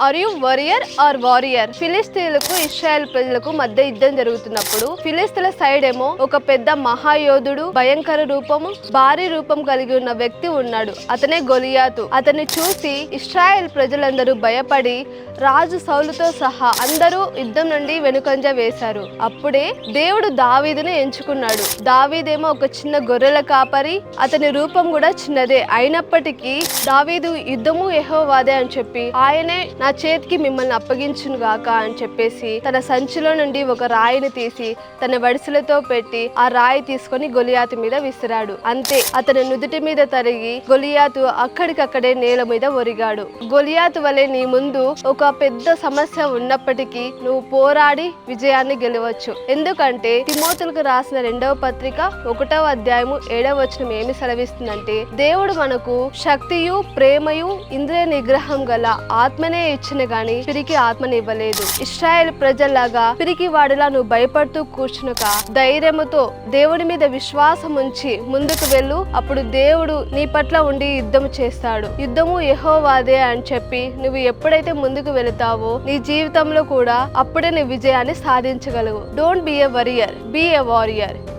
Are you worrier or warrior ఫిలిస్తీన్లకు Israel ప్రజలకు మధ్య యుద్ధం జరుగుతున్నప్పుడు ఫిలిస్తీన్ల సైడ్ ఏమో ఒక పెద్ద మహాయోధుడు భయంకర రూపము భారీ రూపం కలిగి ఉన్న వ్యక్తి ఉన్నాడు. అతనే గొలియాతు. అతన్ని చూసి ఇస్రాయల్ ప్రజలందరూ భయపడి రాజు సౌలుతో సహా అందరూ యుద్ధం నుండి వెనుకంజ వేశారు. అప్పుడే దేవుడు దావీదుని ఎంచుకున్నాడు. దావీదేమో ఒక చిన్న గొర్రెల కాపరి అతని రూపం కూడా చిన్నదే. అయినప్పటికీ దావీదు యుద్ధము యహోవాదే అని చెప్పి ఆయనే నా చేతికి మిమ్మల్ని అప్పగించును గాక అని చెప్పేసి తన సంచిలో నుండి ఒక రాయిని తీసి తన వడిసెలతో పెట్టి ఆ రాయి తీసుకొని గొలియాతు మీద విసిరాడు. అంతే అతని నుదుటి మీద తరిగి గొలియాతు అక్కడికక్కడే నేల మీద ఒరిగాడు. గొలియాతు వలె నీ ముందు ఒక పెద్ద సమస్య ఉన్నప్పటికీ నువ్వు పోరాడి విజయాన్ని గెలవచ్చు. ఎందుకంటే తిమోతులకు రాసిన రెండవ పత్రిక ఒకటవ అధ్యాయము ఏడవ వచనం ఏమి సెలవిస్తుందంటే దేవుడు మనకు శక్తియు ప్రేమయు ఇంద్రియ నిగ్రహం గల ఆత్మనే ఇచ్చిన గాని పిరికి ఆత్మని ఇవ్వలేదు ఇస్రాయేల్ ప్రజల్లాగా పిరికి వాడిలా నువ్వు భయపడుతూ కూర్చునుక ధైర్యముతో దేవుడి మీద విశ్వాసం ఉంచి ముందుకు వెళ్ళు. అప్పుడు దేవుడు నీ పట్ల ఉండి యుద్ధము చేస్తాడు. యుద్ధము యహోవాదే అని చెప్పి నువ్వు ఎప్పుడైతే ముందుకు వెళతావో నీ జీవితంలో కూడా అప్పుడే నీ విజయాన్ని సాధించగలవు. Don't be a worrier be a warrior